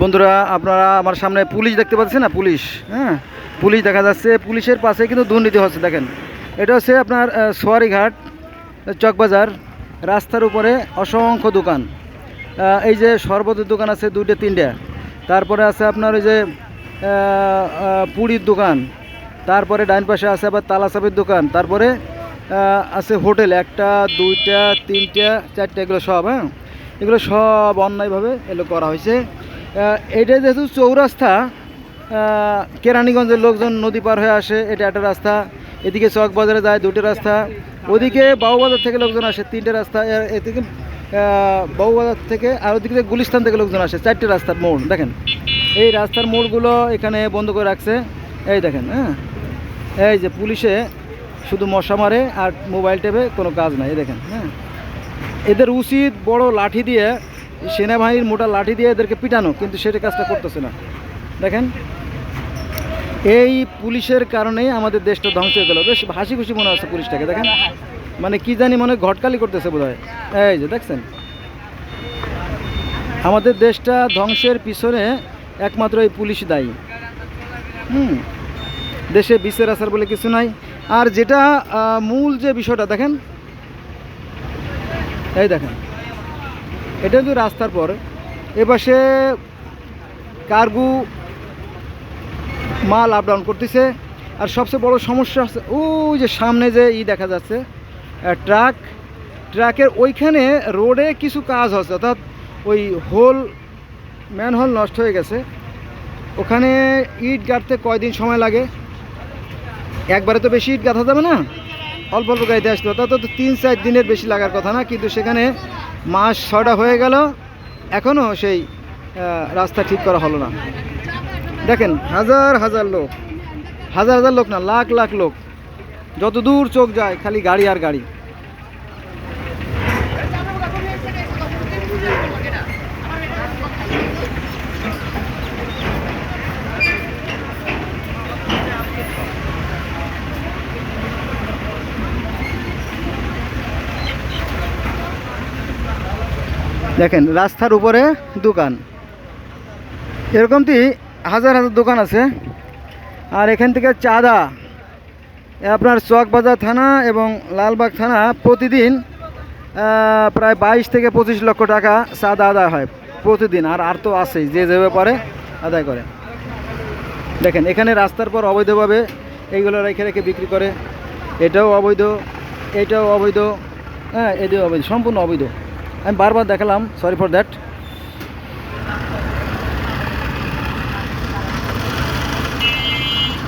বন্ধুরা, আপনারা আমার সামনে পুলিশ দেখতে পাচ্ছেন না? পুলিশ হ্যাঁ? পুলিশ দেখা যাচ্ছে। পুলিশের পাশে কিন্তু দুর্নীতি হচ্ছে, দেখেন। এটা হচ্ছে আপনার সোয়ারিঘাট, চকবাজার, রাস্তার উপরে অসংখ্য দোকান। এই যে শরবতের দোকান আছে দুইটা, তিনটা। তারপরে আছে আপনার ওই যে পুরীর দোকান। তারপরে ডাইন পাশে আছে আবার তালাসাপের দোকান। তারপরে আছে হোটেল, একটা, দুইটা, তিনটা, চারটা, এগুলো সব হ্যাঁ? এগুলো সব অন্যায়ভাবে এগুলো করা হয়েছে। এটা যেহেতু চৌরাস্তা কেরানীগঞ্জের লোকজন নদী পার হয়ে আসে এটা একটা রাস্তা। এদিকে চক বাজারে যায় দুটো রাস্তা। ওদিকে বাবুবাজার থেকে লোকজন আসে তিনটে রাস্তা। এদিকে আহ, বাবুবাজার থেকে আর ওদিকে গুলিস্তান থেকে লোকজন আসে চারটে রাস্তার মোড় দেখেন। এই রাস্তার মোড়গুলো এখানে বন্ধ করে রাখছে। এই দেখেন হ্যাঁ? এই যে পুলিশে শুধু মশা মারে আর মোবাইল টেপে কোনো কাজ নাই দেখেন হ্যাঁ? এদের উচিত বড় লাঠি দিয়ে, সেনাবাহিনীর মোটা লাঠি দিয়ে এদেরকে পিটানো, কিন্তু সেটা কাজটা করতেছে না। দেখেন, এই পুলিশের কারণেই আমাদের দেশটা ধ্বংস হয়ে গেল। বেশ হাসি খুশি মনে হচ্ছে পুলিশটাকে, দেখেন। মানে কি জানি মনে হয় ঘটকালি করতেছে বোধ হয় এই যে দেখছেন, আমাদের দেশটা ধ্বংসের পিছনে একমাত্র এই পুলিশ দায়ী। হুম, দেশে বিচার আচার বলে কিছু নাই। আর যেটা মূল যে বিষয়টা, দেখেন এই দেখেন। এটা কিন্তু রাস্তার পর। এপাশে কার্গু মাল আপ ডাউন করতেছে। আর সবচেয়ে বড় সমস্যা আছে ওই যে সামনে যে ই দেখা যাচ্ছে ট্রাক, ট্রাকের ওইখানে রোডে কিছু কাজ হচ্ছে। অর্থাৎ ওই হোল, ম্যানহোল নষ্ট হয়ে গেছে। ওখানে ইট গাড়তে কয়দিন সময় লাগে? একবারে তো বেশি ইট গাঁথা যাবে না? অল্প অল্প গাড়িতে আসতে হবে তো তিন চার দিনের বেশি লাগার কথা না, কিন্তু সেখানে মাস ছটা হয়ে গেল এখনও সেই রাস্তা ঠিক করা হলো না। দেখেন, হাজার হাজার লোক, হাজার হাজার লোক না, লাখ লাখ লোক, যত দূর চোখ যায়, খালি গাড়ি আর গাড়ি। দেখেন, রাস্তার উপরে দোকান। এরকমটি হাজার হাজার দোকান আছে। আর এখান থেকে চাঁদা আপনার চকবাজার থানা এবং লালবাগ থানা প্রতিদিন প্রায় বাইশ থেকে পঁচিশ লক্ষ টাকা চাঁদা আদায় হয় প্রতিদিন। আর আর তো আছেই, যে যেভাবে পারে আদায় করে। দেখেন, এখানে রাস্তার পর অবৈধভাবে এইগুলো রেখে রেখে বিক্রি করে। এটাও অবৈধ এটাও অবৈধ হ্যাঁ এটাও অবৈধ, সম্পূর্ণ অবৈধ। আমি বারবার দেখালাম সরি ফর দ্যাট